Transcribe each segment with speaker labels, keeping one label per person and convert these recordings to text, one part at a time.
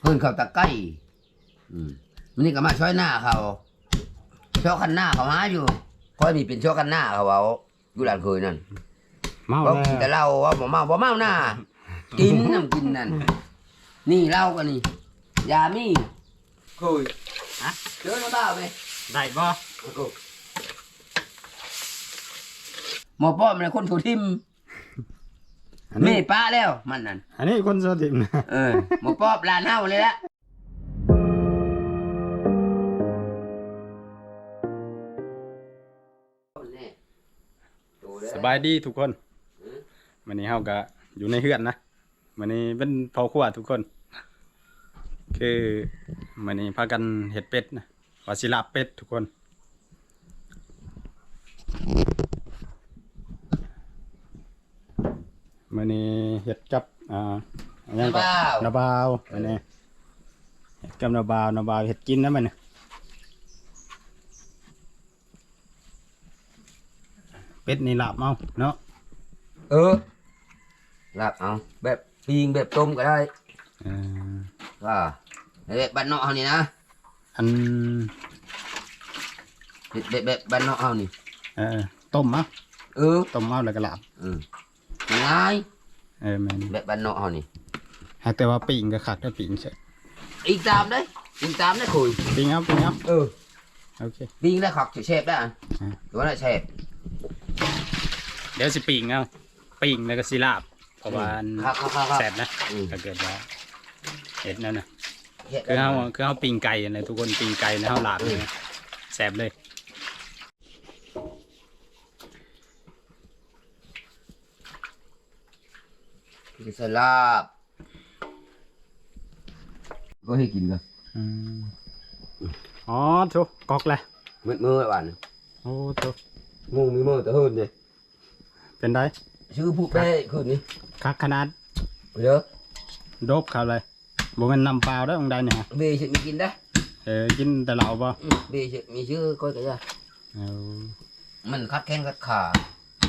Speaker 1: เพิ่นเขาตะไก้อืมมันนี่ก็มาช่วยหน้าเขาช่อคันหน้าเขาหาอยู่คอยมีเป็นช่อคันหน้าเขาเอาอยู่หลานเคยนั่น
Speaker 2: เมา
Speaker 1: ก็
Speaker 2: แล้ว
Speaker 1: กินแต่เหล้าว่าบ่เมาบ่เมาหน้ากินน้ำกินนั่นนี่เหล้าก็นี่ยามีเคย
Speaker 2: ฮะ
Speaker 1: เจอแล้วบ้าไหม
Speaker 2: ได้บ่
Speaker 1: หมอป้อมเลยคนถูทิม
Speaker 2: อัน
Speaker 1: แม่
Speaker 2: นี้
Speaker 1: ป้าแล้วมันนั่น
Speaker 2: อันนี้คนสติมนะ
Speaker 1: เออหมอป้อมลานเฮาเลยละ
Speaker 2: สบายดีทุกคนวันนี้เฮาก็อยู่ในเฮือนนะวันนี้เป็นเผาครัวทุกคน คือวันนี้พากันเห็ดเป็ดนะว่าสิลาบเป็ดทุกคน วันนี้เห็ดกับอ่าอันยังก็
Speaker 1: บ้าว
Speaker 2: นาบาวอันนี้เห็ดกับนาบาวนาบาวเห็ดกินนะมันน่ะเป็ดนี่ลาบเอาเนาะ
Speaker 1: เออลาบเอาแบบปิงแบบต้มก็ได้
Speaker 2: เออ
Speaker 1: ว่าแบบบ้านนอกเฮานี่นะ
Speaker 2: อัน
Speaker 1: แบบแบบแบบบ้านนอกเฮานี่
Speaker 2: เออต้มเอา
Speaker 1: เออ
Speaker 2: ต้มเอาแล้วก็ลาบ
Speaker 1: เออ ง่าย
Speaker 2: เออแม่น
Speaker 1: แบบบ้านนอกเฮานี่
Speaker 2: หากแต่ว่าปิ่งก็คักถ้าปิ่งใช่
Speaker 1: อีกตามได้อีกตามได้คุย
Speaker 2: ปิ่งเอาปิ่งเอา
Speaker 1: เออ
Speaker 2: โอเค
Speaker 1: ปิงได้ขักเชฟได้อัน
Speaker 2: อ่า
Speaker 1: ตัวนั้นเชฟ
Speaker 2: เดี๋ยวสิปิ่งเอาปิ่งแล้วก็สิลาบเพราะว่าอัน
Speaker 1: ครับครับครับครับ
Speaker 2: แซ่บนะ
Speaker 1: อืม
Speaker 2: ถ้าเกิดว่าเห็ดนั่นนะ
Speaker 1: เฮ็ด
Speaker 2: คือเฮาคือเฮาปิ่งไก่อะไรทุกคนปิ่งไก่แล้วเฮาลาบเลยนะแซ่บเลย
Speaker 1: คือสลาบ ก็ให้กินกัน
Speaker 2: อืมอ๋อโถกอกแหละ
Speaker 1: มืดมืดหวาน
Speaker 2: โอ้โถ
Speaker 1: งงมีมือแต่เฮินเลย
Speaker 2: เป็นได้
Speaker 1: ชื่อผู้เป้คืนนี้
Speaker 2: คักขนาด
Speaker 1: เด้อ
Speaker 2: โดบเขาเลยบ่แม่นน้ำเปล่าได้อของใดเนี่ยฮะ
Speaker 1: เบย์มีกินได้
Speaker 2: เออกินแต่เหล้าบ่
Speaker 1: อืมเบย์มีชื่อก้อยกระยา
Speaker 2: เอา
Speaker 1: มันคัดแข้งคัดขา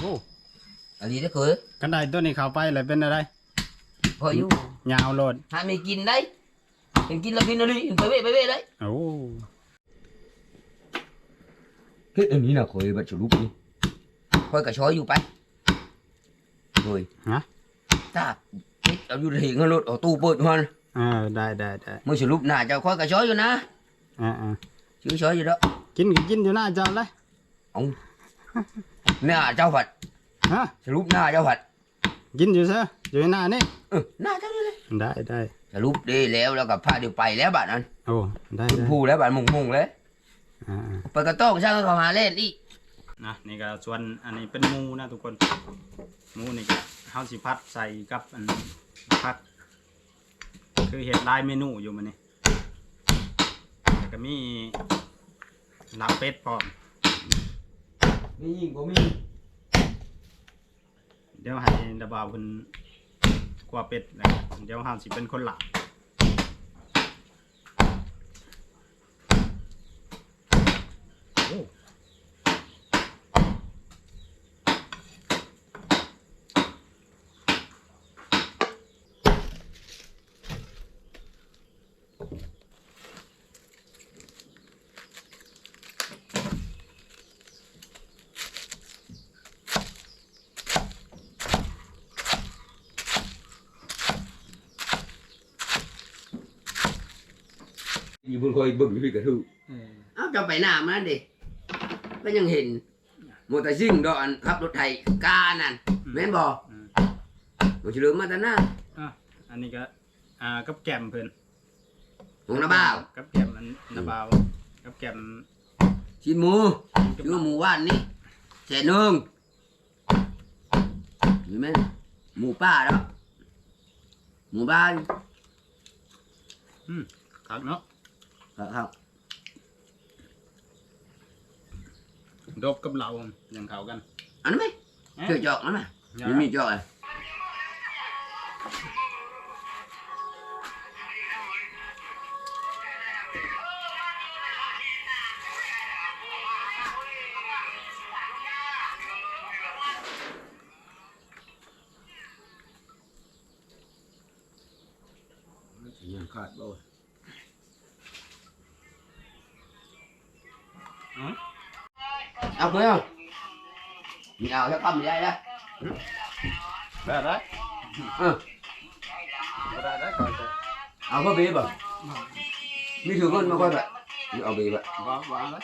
Speaker 2: โอ้
Speaker 1: อันนี้ได้เคย
Speaker 2: กันได้ตัวนี้เข้าไปแล้วเป็นอะไร
Speaker 1: พออยู่
Speaker 2: ยาวโลด
Speaker 1: ถ้าไม่กินได้เห็นกินแล้วกินอะไรไปเว้ไปเว้ได้
Speaker 2: โอ้
Speaker 1: เฮ้ยอันนี้นะเคยบัดฉลุปนี่ค่อยกระช้อยอยู่ไปเคย
Speaker 2: ฮะ
Speaker 1: ถ้าคิดเอาอยู่ในเงินรถเอาตู้เปิดมัน
Speaker 2: อ่าได้ได้ได้
Speaker 1: มือฉลุปหน้าเจ้าค่อยกระช้อยอยู่นะ
Speaker 2: อ่าอ่า
Speaker 1: ชื่อช้อยอยู่แล้ว
Speaker 2: กินก็กินอยู่หน้าจอเลย
Speaker 1: เอาหน้าเจ้าผัด
Speaker 2: ฮะ
Speaker 1: ฉลุปหน้าเจ้าผัด
Speaker 2: กินอยู่ซะอยู่ในหน้านี่
Speaker 1: เออหน้าเจ้านี่เลย
Speaker 2: ได้ได้
Speaker 1: ฉลุปดีแล้วแล้วกับผ้าเดียวไปแล้วบัดนั้น
Speaker 2: โอ้ได้
Speaker 1: คุณ
Speaker 2: ได้
Speaker 1: พูแล้วบัดมุงมุงเลย
Speaker 2: อ่าอ่า
Speaker 1: ไปกระต้องช่างเขาหาเล่นอีก
Speaker 2: นะนี่ก็ส่วนอันนี้เป็นหมูนะทุกคนหมูนี่ก็เฮาสิพัดใส่กับอันพัด คือเห็ดลายเมนูอยู่มันนี่แล้วก็มีลาบเป็ดพร้อม
Speaker 1: มียิงก็มี
Speaker 2: เดี๋ยวให้ดาบาวเป็นกว่าเป็ดนะครับเดี๋ยวห้าสิเป็นคนหลัก อ
Speaker 1: ยู่บนคอยบึ้งอยู่พี่กระทู้
Speaker 2: เออ
Speaker 1: เอ้าจะไปหน้ามันดิก็ยังเห็นมอเตอร์ซิ่งดอนขับรถไถกานั่นแม่นบอก
Speaker 2: อืม
Speaker 1: มันจะเลืมมาแต่หน้า
Speaker 2: อะอันนี้ก็อ่ากับแกมเพิ่น
Speaker 1: ของนาบ้าว
Speaker 2: กับแกมอันนาบาวกับแกม
Speaker 1: ชิ้นหมูชื่อหมูว่านนี่แสนหนึ่งเห็นไหมหมูป้าแล้วหมูบ้าน
Speaker 2: ครับเนาะ
Speaker 1: ครับครับ
Speaker 2: ดบกับเราอย่างเขากัน
Speaker 1: อันนั้นไหมเชื่อจอกนั่นไหมมันมีจอกอะ
Speaker 2: มี
Speaker 1: เอาแล้วคำใหญ่ละ
Speaker 2: ได้ได้
Speaker 1: เออ
Speaker 2: ได้ได้ก่อนจะ
Speaker 1: เอาก็บีบ่มีถือเงินมาก่อนแบบเอาบีแบบ
Speaker 2: ว้าวว้าวเลย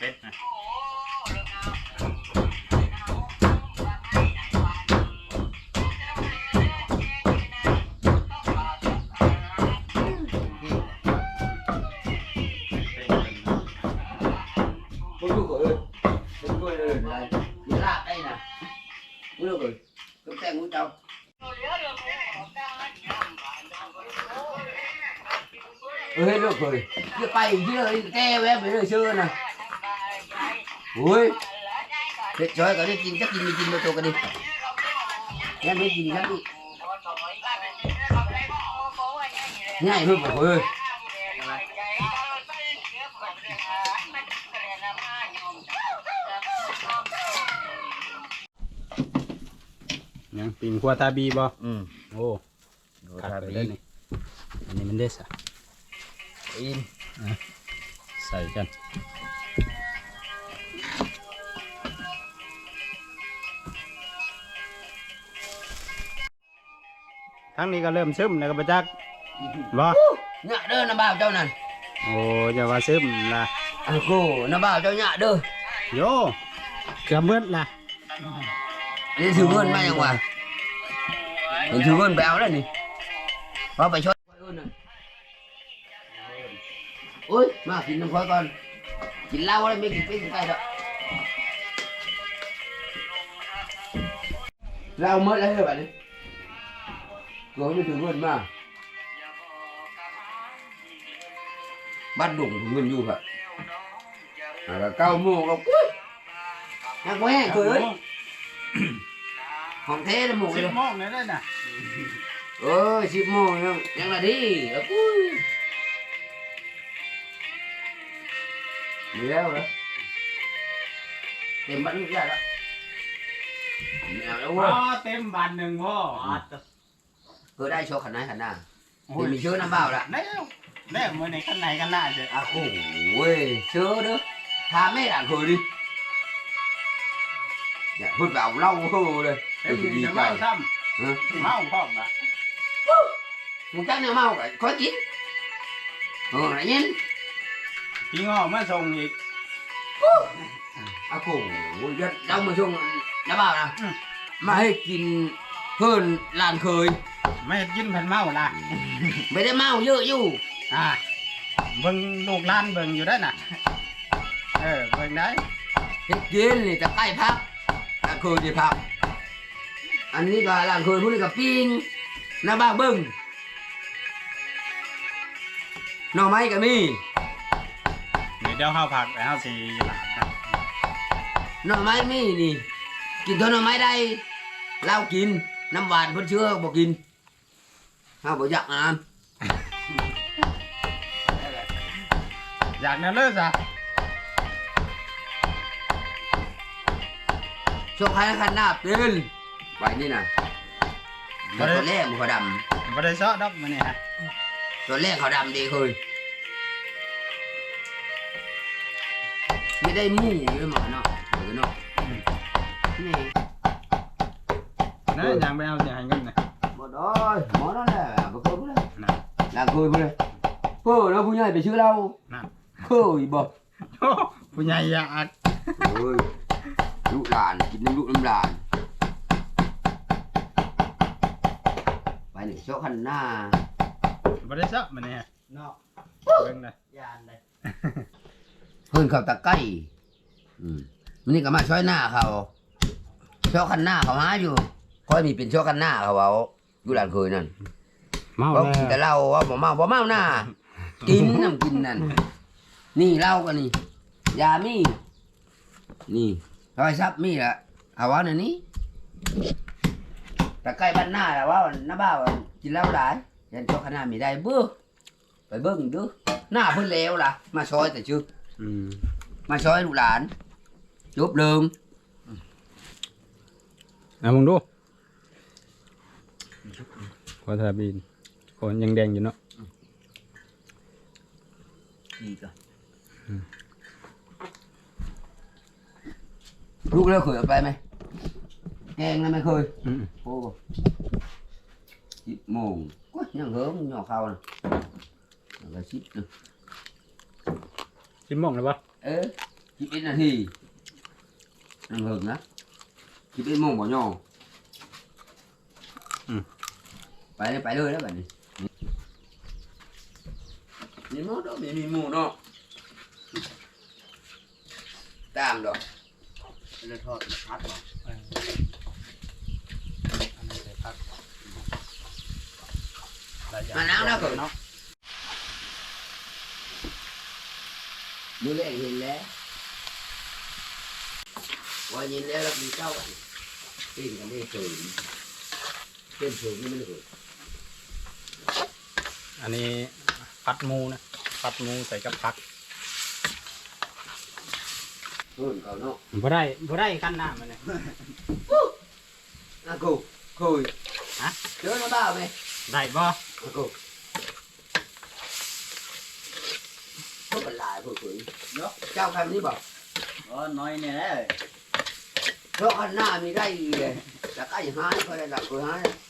Speaker 1: sao tôi khỏi xé cho gặp như thử vườn mà gì
Speaker 2: เรียกกันเลยนะ
Speaker 1: kem mấy rồi mà ná cặp kem nè nghe một chút gì Nghe cái kem
Speaker 2: ใช้หัวมันน่ะตีนนะ
Speaker 1: hả
Speaker 2: หัวกับคามันนะหัวกับอันตีน มัน
Speaker 1: máy ăn bò
Speaker 2: เป็ดนะ
Speaker 1: bố chú của ơi đừng quên rồi này mình lạ đây nè bố được rồi cặp kem của cháu ừ hết được rồi chưa bay chưa keo em phải đời xưa nè ui Thế trời có đi chín chắc chín đi chín đâu cái đi em đi chín chắc đi nhảy hơn phải ơi
Speaker 2: ยังปิงขัวตาบีบ่
Speaker 1: ừ
Speaker 2: โอ้ขัดไปเลยนี่อันนี้มันเด็ดอะ
Speaker 1: in
Speaker 2: ใส่กัน ทั้งนี้ก็เริ่มซึมแล้วก็ประจักบ่
Speaker 1: nhạ đơn nó bảo cho này
Speaker 2: โอ้จะว่าซึมล่ะ
Speaker 1: à cô nó bảo cho nhạ đơn
Speaker 2: โยเกือบมืดล่ะ
Speaker 1: đi thử vườn mai nhàng ngoài mình thử vườn béo này nè vào phải cho ôi mà kín đừng khói con kín lao đây mấy cái cái tay đó lao mất đấy rồi bạn đi có như thường luôn mà. Bắt đụng nguyên như vậy à, cao mua cao cuối à quá cười ơi. không thế là
Speaker 2: mù rồi. mong đấy nè.
Speaker 1: Ơi chip mù nhưng là đi. À cuối đi đâu đó tìm bắn ra đó. Mèo đâu quá. Tìm bàn đừng vô.
Speaker 2: อ๋อ
Speaker 1: quá
Speaker 2: เต็มบันหนึ่งพ่อ
Speaker 1: cửa đây cho khả năng khả năng
Speaker 2: โอ้
Speaker 1: thì
Speaker 2: ย
Speaker 1: mình chưa nằm vào đã
Speaker 2: แน่แน่มือในข้างในกันหน้าเด้อ
Speaker 1: à khổ ơi chưa đó thà mấy đạn cười đi dạ hút vào lâu hô đây
Speaker 2: เต็ม
Speaker 1: tôi
Speaker 2: มื
Speaker 1: chỉ
Speaker 2: อ
Speaker 1: đi
Speaker 2: จะเมา
Speaker 1: cày
Speaker 2: ซ้
Speaker 1: Hả? ำ
Speaker 2: เมาพร้อมนะ
Speaker 1: một chắc nào mau phải khó chín ừ lại nhìn
Speaker 2: พี่ง้อมาส่งอีก
Speaker 1: à khổ rất đông mà chung đã bảo nè
Speaker 2: Ừ.
Speaker 1: mà hay kín hơn làn khơi
Speaker 2: ไม่กินเพันเมาล่ะ
Speaker 1: ไม่ได้เมาเยอะอยู่
Speaker 2: อ่าเบิ่งลูกหล้านเบิ่งอยู่ได้น่ะ เออเบิ่งได้
Speaker 1: เฮ็ดกินนี่จะใกล้พักลานเคยดีพัก อันนี้ก็ลานเคยพวกนี้ก็ปิ้งหน้าบ้านเบิ้งหน่อไม้ก็มี
Speaker 2: เดี๋ยวเดี๋ยวเฮาผักแล้วเฮาสิหลานครับ
Speaker 1: หน่อไม้มีนี่ กินเท่าหน่อไม้ได้เหล้ากินน้ำหวานเพิ่นเชื่อบ่กิน เฮาบ่อยากอ่าน
Speaker 2: อยากแนวเลิศอะ
Speaker 1: ช่วงใครขันหน้าเป็นไว้นี่น่ะแต่ตัวแรกมันเขาด
Speaker 2: บ่ได้เซาะดอกมื้อนี้ฮะำ
Speaker 1: ตัวแรกเขาดำดีเคยไม่ได้หมู่เลยหมอเนาะเออเนาะนี่
Speaker 2: นะยังไปเอาสิให้เงินน่ะ
Speaker 1: บ่ได้หมอนั่นแหละบ่เคยบ่ได้
Speaker 2: นะ
Speaker 1: ลางเคยบ่ได้เพ้อแล้วผู้ใหญ่ไปชื่อเรา
Speaker 2: นั่น
Speaker 1: เพ้ออีบ่
Speaker 2: โอ้ผู้ใหญ่อยาก
Speaker 1: เอ้ยลูกหลานกินน้ำลูกน้ำหลาน ไปหนึ่งโชคขันหน้า
Speaker 2: บ่ได้เซาะมื้อนี้ฮะ
Speaker 3: เนาะ
Speaker 2: เบิ่งนะ
Speaker 3: ยานเลย
Speaker 1: เพิ่นเขาตะไก้อืมมันนี่ก็มาช่วยหน้าเขาโชคขันหน้าเขาหาอยู่คอยมีเป็นโชคขันหน้าเขาเอา อยู่หลานเคยนั่น
Speaker 2: เมา
Speaker 1: เขา
Speaker 2: แล้
Speaker 1: กินแต่
Speaker 2: ว
Speaker 1: เหล้าว่าบ่เมาบ่เมาหน้ากินน้ำกินนั่นนี่เหล้าก็นี่ยามีนี่รอยซับมีละเอาไว้ในนี้แต่ใกล้บ้านหน้าแล้วว่าน้าบ้าวกินเหล้าหลายยันเจ้าคณะมีได้เบ้อไปเบิ่งดูหน้าเพิ่นแล้วล่ะ มาซอยแต่ชื่อ
Speaker 2: อืม
Speaker 1: มาซอยลูกหลานจบเดิม
Speaker 2: เอามึงดู ขอทาบีนคนยังแดงอยู่เนาะ
Speaker 1: อีกอะลูกแล้วเคยเอาไปไหมแกงแล้วไม่เคย
Speaker 2: อืม
Speaker 1: โอ้สิบโมงก็ยังเหิมหย่อเข้านะแล้วก็สิบนะ
Speaker 2: ชิมมองเลยปะ
Speaker 1: เออสิบเอ็ดนาทียังเหิมนะสิบเอ็ดโมงบ่หย่ออ ไปเลยไปเลยแล้วแบบนี้มีหมูดอกมีมีหมูเนาะตามดอก
Speaker 3: เลยทอดพัดหรอ
Speaker 2: อันนี้ใส่ผัก
Speaker 1: มาน้ำแล้วก่อนเนาะมือแรกเห็นแล้วว่าเย็นแล้วเรากินข้าวกันปิ้งกันได้เฉยเต้นเฉยนี่ไม่ได้เกิด
Speaker 2: อั นนี้ผัดหมูนะผัดหมูใส่กับผัก
Speaker 1: เพิ่นเขาเนาะ
Speaker 2: บ่ได้บ่ได้ขั้นหน้ามันเลย
Speaker 1: อะกูคุย
Speaker 2: ฮะ
Speaker 1: เจอมาบ้าไหม
Speaker 2: ได้บ่
Speaker 1: อะกูก็เป็นลายเพื่อคุยเนาะเจ้าใครมันนี่บอก
Speaker 3: อ๋อน้อยเนี่ยแหละ
Speaker 1: เพราะอันหน้ามีได้อีเลยแต่ก็ยังหายก็ได้หลักกูหายบ่กับกูกูคือดูนี่แหละเพื่อนหลังคุยไปโซ่เออเขาถึงไม่ได้ลูกได้เนี่ยเลิกอยู่เมืองพี่เดี๋ย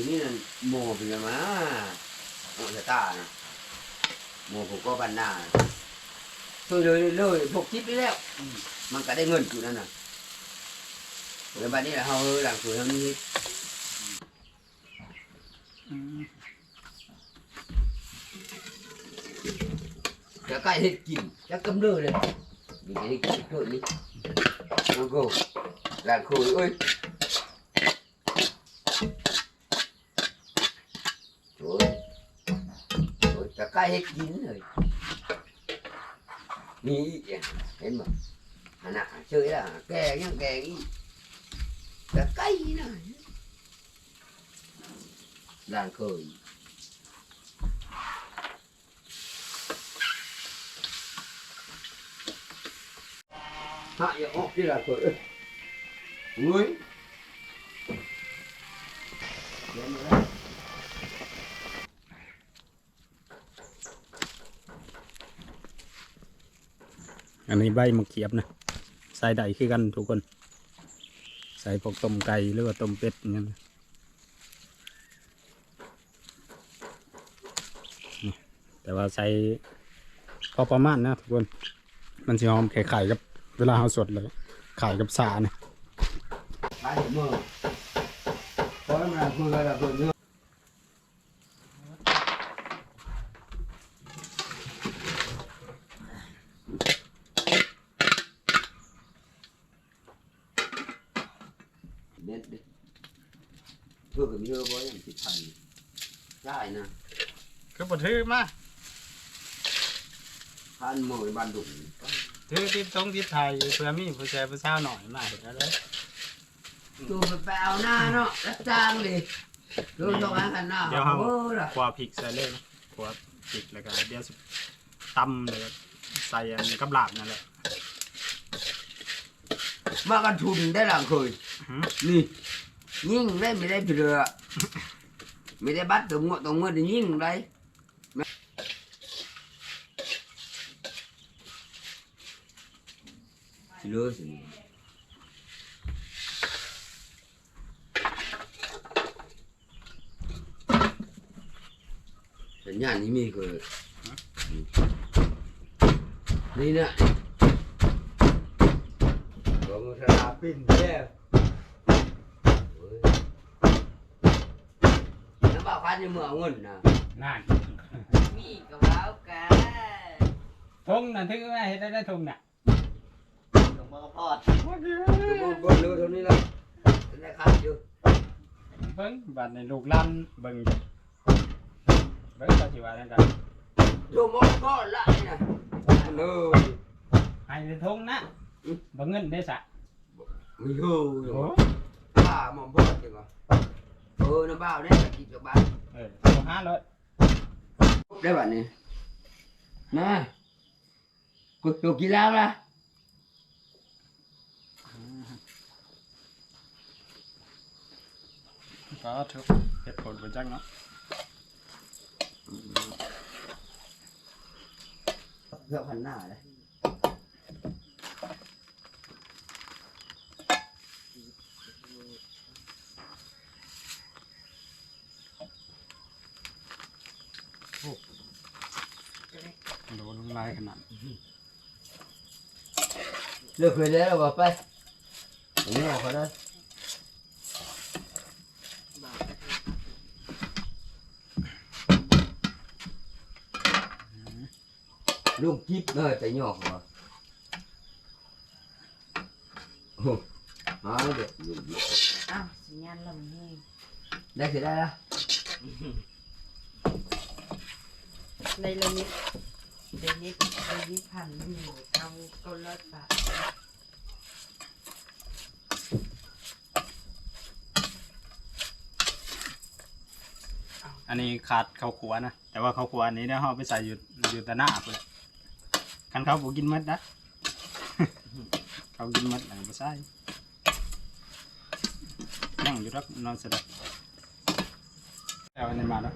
Speaker 1: วนี้นั่นโมเป็นยังไงโมจะตานะโมผมก็บันหน้าช่วยเลยเลยพวกจิ๊บนี่แล้วมันก็ได้เงินอยู่นั่นน่ะแล้ว เขาหลังคุยเขานี่จะใกล้เห็ดกินจะกำเนิดเลยมีเห็ดกินเกิดนี่โอ้โหหลังคุยเอ้ย โอ้ยโอ้ยจะใกล้ให้กินเลยนี่อีกอ่ะเห็นมั้ยอันน่ะเฉยละแกงยังแกงอีกจะใกล้นะด่านเคยฮะอย่าออกที่ด่านเคยเอ้ยเฮ้ยเดี๋ยวมาแล้ว
Speaker 2: อันนี้ใบมะเขียบ นะใส่ได้คือกันทุกคนใส่พวกต้มไก่หรือว่าต้มเป็ดเงี้ยนะแต่ว่าใส่พอประมาณนะทุกคน มันจะหอมไข่ๆกับ เวลาเราสดเลยไข่กับสาเนี่ย
Speaker 1: ขายมือเพราะมันคืออะไรคือเนื้อเด็ดดิเพื่อกับเยอะบ่ยังติดพันได้นะ
Speaker 2: คือปถือมา
Speaker 1: พันมือบันดุง
Speaker 2: ถือติดตรงติดไทยเพื่อมีผู้ชายผู้สาวหน่อยมาเห็นแล้ว
Speaker 1: ตัวไปไปเอาหน้าเนาะรับจ้างดิดูต้องหากันหน้า
Speaker 2: เดี๋ยวเรา
Speaker 1: เออล่ะ
Speaker 2: ครัวพริกใส่เลยนะครัวพริกแล้วก็เดี๋ยวสิตำเลยใส่อันกับลาบนั่นแหละ
Speaker 1: มากันทุนได้หลังเคย
Speaker 2: หืม
Speaker 1: นี่ ยิ่งได้ไม่ได้เรือไม่ได้บัตรตรงงวดตรงงวดได้ยิ่งได้ สิเลือสิสัญญาณนี้มีคือนี่นะลงสลาปิ้นแย่ nó bảo khoan như mưa nguồn nè
Speaker 2: นั่น
Speaker 3: มีกระเป๋ากัน
Speaker 2: ทงน่ะถือไว้เฮ็ดได้ได้ทงน่ะ
Speaker 1: บนเรือตรงนี้แล้วได้ขาดอยู่
Speaker 2: เบิ้งบัดในลูกลั่นเบิ้งเบิ้งก็สิว่าจังกัน
Speaker 1: อยู่มองก็ละนี่นะเนื้อ
Speaker 2: ให้ในทงนะบ่เงินได้สะ
Speaker 1: มีอยู่
Speaker 2: โอ้
Speaker 1: ป้าหมอมพ่อจริงเหรอเออน้ำบ้าได้กินจากบ้าน
Speaker 2: เออเอาห้าร้อย
Speaker 1: ได้แบบนี้นะกูกูกินแล้วนะ
Speaker 2: ก็ถูกเฮ็ดผลบ่จังเนาะ
Speaker 1: เพื่อพันหน้าเลย
Speaker 2: โดนลายขนาด
Speaker 1: เลือกเคยแล้วบอกไปอย่างนี้เขาได้ ลูกจิ๊บเลยแต่หยอกเหรอโอ้มาเด็ก
Speaker 4: อ้าวสัญญาณลำให้
Speaker 1: ได้คือได้ละ
Speaker 4: ในละนิดเดนิดเดนิดพันหนึ่งเอาเก็ร้อยบาท
Speaker 2: อันนี้ขาดข้าวขัวนะ แต่ว่าข้าวขัวอันนี้เนี่ยเราไปใส่อยู่อยู่แต่หน้าพุ่นแหละ คันเขาบ่กินหมดนะเขากินหมดอันนี้บ่ใส่นั่งอยู่รักนอนเสด็จแล้วอันนี้มาแล้ว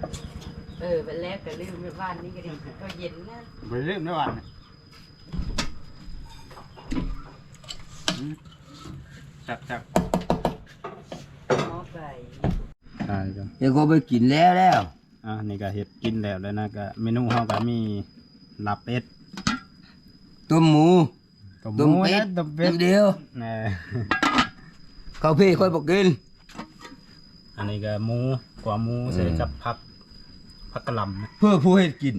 Speaker 4: เออไปแล้วแต่ลืมไปบ้านนี้ก็ดีก็เย็นนะ
Speaker 2: บ่ได้ลืมได้วันนี้อืมจับจับ
Speaker 4: หม้อไก่
Speaker 2: ใช่จ้ะ
Speaker 1: เดี๋ยวก็ไปกินแล้วแล้ว
Speaker 2: อ่านี่ก็เห็ดกินแล้วแล้วนะก็เมนูเฮาก็มีลาบเป็ด
Speaker 1: ต้มหมู
Speaker 2: ต้ม
Speaker 1: ต้ม
Speaker 2: หมู
Speaker 1: เป็ด
Speaker 2: นะต้มเป็
Speaker 1: เป็
Speaker 2: ด
Speaker 1: ดเดียว
Speaker 2: แหน่
Speaker 1: ข้าวพี่ค่อยบอกกิน
Speaker 2: อันนี้ก็หมูกว่าหมูใส่กับผักผักกะหล่ำนะ
Speaker 1: เพื่อผู้ให้กิน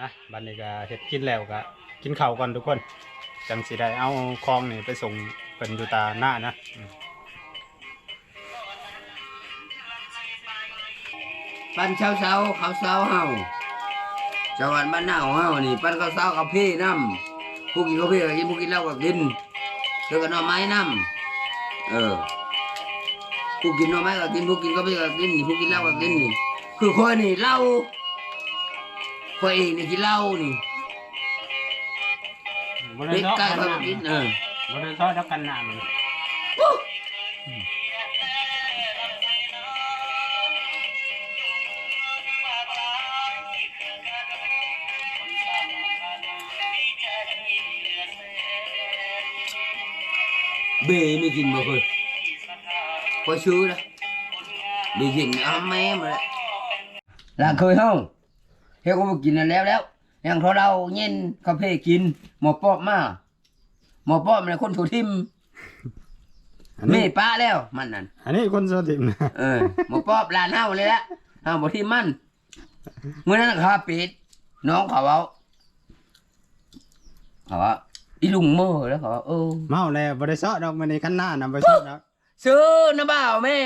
Speaker 2: นะบัดนี้ก็เห็ดกินแล้วก็กินข้าวก่อนทุกคนจังสิได้เอาคองนี่ไปส่งเพิ่นอยู่ตาหน้านะอืม
Speaker 1: ปั้นเช้าเช้าๆข้าวเช้าเฮา จังหวัดบ้านนาของเฮานี่ปั้นข้าวเช้ากับพี่น้ำผู้กินข้าวพี่ก็กินผู้กินเหล้าก็กินเธอก็หน่อไม้น้ำเออผู้กินหน่อไม้ก็กินผู้กินข้าวพี่ก็กินผู้กินเหล้าก็กินนี่คือคนนี่เหล้าคนเองนี่กินเหล้านี่
Speaker 2: บ่ได้
Speaker 1: เด็ก
Speaker 2: ทอด
Speaker 1: ไก่
Speaker 2: กัน
Speaker 1: เขา
Speaker 2: ห
Speaker 1: ก็กิน
Speaker 2: น้า
Speaker 1: เออ
Speaker 2: บ่ได้ทอดแล้วกันหน้า
Speaker 1: เบไม่กินบ่เคยพอซื้อนะเบกินเอาแม่มาแล้วหลังเคยเฮาเฮาก็บ่กินนั่นแล้วแล้วอย่างเขาเราเย็นกาแฟกิน หมอปอบมาหมอปอบมันคนถูทิม
Speaker 2: อัน
Speaker 1: แม่
Speaker 2: นี้
Speaker 1: ป้าแล้วมันนั่น
Speaker 2: อันนี้คนสติมนะ
Speaker 1: เออหมอปอบหลานเฮาเลยละเฮาบ่ทิมมันเมื่อนั้นเขาปิดน้องเขาเอาเขาว่า อีลุงเมื่อแล้วเขาว่าเออ
Speaker 2: เมาแล้วบ่ได้ซอดอกมันในคันหน้านํบ่ซอดอก
Speaker 1: ซื้อน้ำบ่าวแม่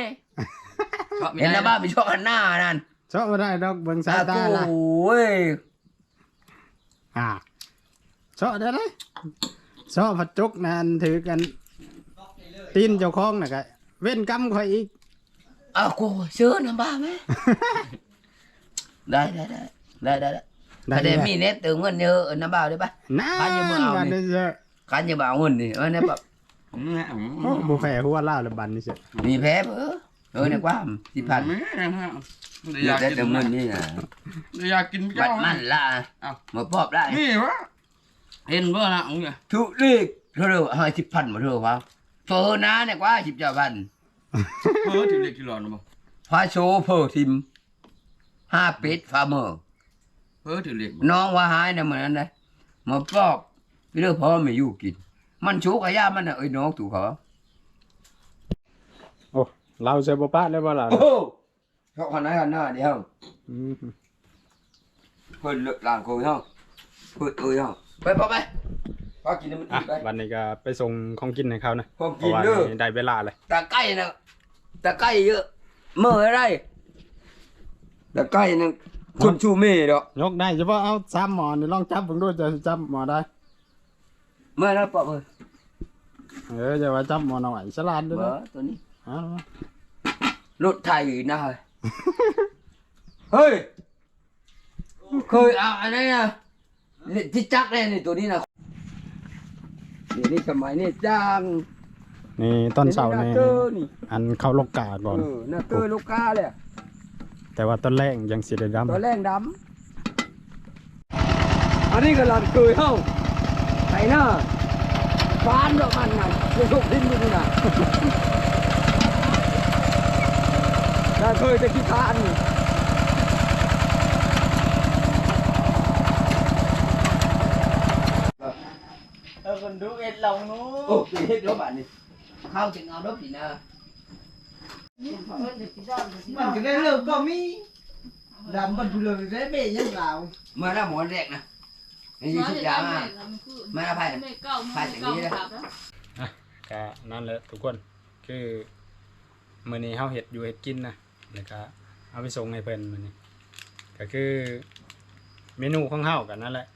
Speaker 1: เห็นน้ำบ่าวไปชอบกันหน้านั่น
Speaker 2: ซอดบ่ได้ดอกเบิ่งสายตาละ
Speaker 1: โอ้ย
Speaker 2: อ่าซอดได้เลยซอดผัดจุกนั่นถือกันตีนเจ้าของน่ะก็เว้นกรรมข่อยอีก
Speaker 1: อ้าวกูซื้อน้ำบ่าวแม่ได้ได้ได้ได้ได้ ได้แต่เดี๋ยวมีเน็ตเติมเงินเยอะเอาน้ำบ่าวได้ปะ
Speaker 2: นั่น
Speaker 1: บ้านอยู่เมืองเอานี่
Speaker 2: บ้านนี่เจ้า
Speaker 1: การจะบ่าวเงินนี่เออเนี่ยแบบ
Speaker 2: โอ้บ่แพ้หัวล่าวแล้วบัดนี่เจ้า
Speaker 1: มีแพ้เออเออเนี่ยกว่าสิพันเดี๋ยวได้เติมเงินนี่นะ
Speaker 3: อยากกิน
Speaker 1: บัตรมันละมาปอบได้
Speaker 3: นี่วะเห็นบ่ละอุ้ย
Speaker 1: ทุเรศเธอเร็วให้สิบพันมาเถอะวะเฟอร์นะเนี่ยกว่าสิบเจ้าพัน
Speaker 3: เพิ่ถึงเล็กกิโลนะบ่
Speaker 1: พาโชว์เพอทิมห้าเป็ดฟาร์มเมอร์
Speaker 3: เพิ่ถึงเล็ก
Speaker 1: น้องว่าหายนะเหมือนนั้นนะมาปอกพี่เลือกพ่อไม่อยู่กิน มันชูกระยามันน่ะเอ้ยน้องถูกเขา
Speaker 2: โอ้เราเจอบ่ปะแล้วบ่ล่ะ
Speaker 1: โอ้โหเขาคนนั้นกันหน้าเดียว
Speaker 2: อืม
Speaker 1: เพิ่นเลือกหลานโคยเฮาเพิ่นเอ้ยเฮาไปพอไปพากินให้มัน
Speaker 2: อะ
Speaker 1: อิ่มไป
Speaker 2: วันนี้ก็ไปส่งของกินให้เขานะ
Speaker 1: ของ
Speaker 2: เพ
Speaker 1: กิ
Speaker 2: ราะ
Speaker 1: น
Speaker 2: ว่า
Speaker 1: เด้อ
Speaker 2: นี่ได้เวลาเลย
Speaker 1: ตาไก่นะตาไก่เยอะเมื่อไรตาไก่นะ คนชูเม่ดอก
Speaker 2: ยกได้เฉพาะเอาซ้ำหมอนี่ลองจับผมดูจะจับหมอได้
Speaker 1: เมื่อนะปอบเอ้ย
Speaker 2: เออจะว่าจับหมอหน่อยฉลาดด้วย
Speaker 1: เบอ
Speaker 2: นะ
Speaker 1: ตัวนี้
Speaker 2: เอา
Speaker 1: รถไทยนะเฮ้ยเฮ้ยเคยเอาอันนี้นะเล่นที่จักรเลยนี่ตัวนี้นะเดี๋ยวนี้สมัยนี้จ้าง
Speaker 2: นี่ต้นเสา
Speaker 1: ดี๋ยว
Speaker 2: นี่
Speaker 1: เกอร์นี่
Speaker 2: อันเข้าลกกาก่อน
Speaker 1: เออนาเกอร์ลูกค้าเลย
Speaker 2: แต่ว่าต้นแรกยังสีได้ดำ
Speaker 1: ตัวแรงดำอันนี้ก็หลันเกยเฮ้าไถหน้าฟานดอกมันน่ะเดี๋ยวทุกทิ้งดูนี่น่ะน่าเคยจะขี้คร้าน
Speaker 4: เออคนดูเอ็ดลองนู้
Speaker 1: โอ้ยเฮ็ดแล้วบาดนี้ข้าวจึงเอาดอกนี่นะ
Speaker 4: มันก็ได้เลิกก็มีดำมันเลิกได้เบี้ยยังเรา
Speaker 1: เมื่อหน้าหมอนแรกนะนี่ยี่สิบยางอะไม่น่าไพ่ไพ่อย่างนี้นะ
Speaker 2: ก็นั่นแหละทุกคนคือมื้อนี้เฮาเฮ็ดอยู่เฮ็ดกินนะแล้วก็เอาไปส่งให้เพิ่นมื้อนี้ก็คือเมนูของเฮากันนั่นแหละ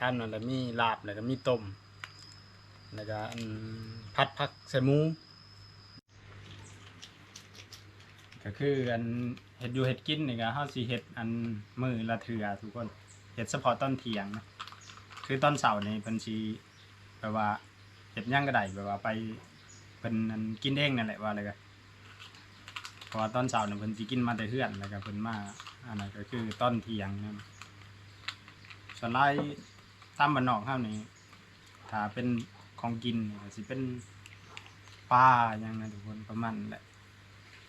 Speaker 2: ตามนั้นแหละมีลาบแล้วก็มีต้มแล้วก็อันผัดผักใส่หมู ก็คืออันเฮ็ดอยู่เฮ็ดกินนี่ก็เฮาสิเฮ็ดอันมือละเทื่อทุกคนเฮ็ดเฉพาะตอนเทียงนะคือตอนเช้านี่เพิ่นสิแบบว่าเห็ดย่างก็ได้แบบว่าไปเป็นอันกินเองนั่นแหละว่าเลยก็เพราะว่าตอนเช้าเนี่ยเพิ่นสิกินมาแต่เฮือนแล้วก็เพิ่นมาอันนั้นก็คือตอนเทียงนั่นส่วนหลายตามบ้านนอกเฮานี่ถ้าเป็นของกินนี่ก็สิเป็นปลาอย่างนั้นทุกคนประมาณนั้นแหละ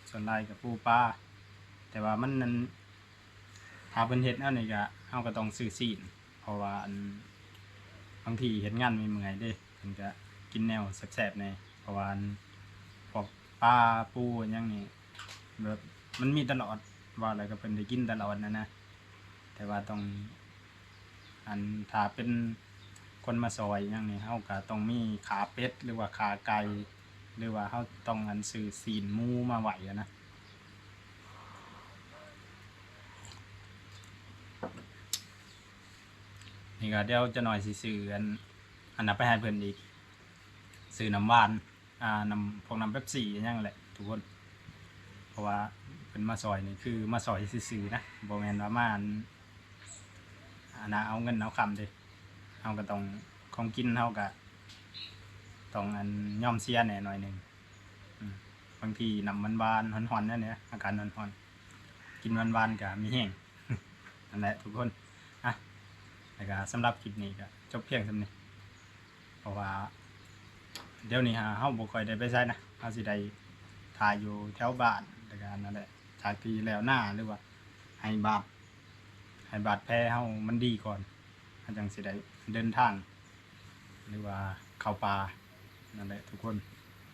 Speaker 2: ส่วนลายกับปูปลาแต่ว่ามันนั้นถ้าเพิ่นเฮ็ดอันนี้ก็เฮาก็ต้องซื้อซีนเพราะว่าอันบางทีเห็นงานมีเมื่อยเด้ถึงจะกินแนวแซ่บๆในเพราะว่าอันพวกปลาปูอหย่างนี้แบบมันมีตลอดว่าอะไรก็เป็นได้กินตลอดนะนะ แต่ว่าต้องอันถ้าเป็นคนมาซอยอหย่างนี้เฮาก็ต้องมีขาเป็ดหรือว่าขาไก่ หรือว่าเฮาต้องอันซื้อซีนมูมาไหวนะนี่ก็เดี๋ยวจะหน่อยสิซื้ออันอันนั้นไปให้เพิ่อนอีกซื้อน้ำหวานอ่าน้ำพวกน้ำเป๊ปซี่อย่างแหละทุกคน เพราะว่าเป็นมาซอยนี่คือมาซอยซื้อนะบ่แมนว่ามาอันอันนะเอาเงินเอาคำเด้เฮาก็ต้องของกินเฮาก็ ต้องอันย่อมเสียแหน่หน่อยหนึ่งอืมบางทีน้ำมันหวานๆฮ้อนๆนั่นเนี่ยอาการ้อนๆกินหวานๆก็มีแห้ง นั่นแหละทุกคนแล้วก็สำหรับคลิปนี้ก็จบเพียงเท่านี้เพราะว่า เดี๋ยวนี้ฮะเฮาบ่ค่อยได้ไปใช้นะเฮาสิได้ถ่ายอยู่แถวบ้านแล้วก็นั่นแหละจากที่แล้วหน้าหรือว่าให้บาดให้บาดแผลเฮามันดีก่อนเฮาจังสิได้เดินทาง หรือว่าเข้าป่า นั่นแหละทุกคน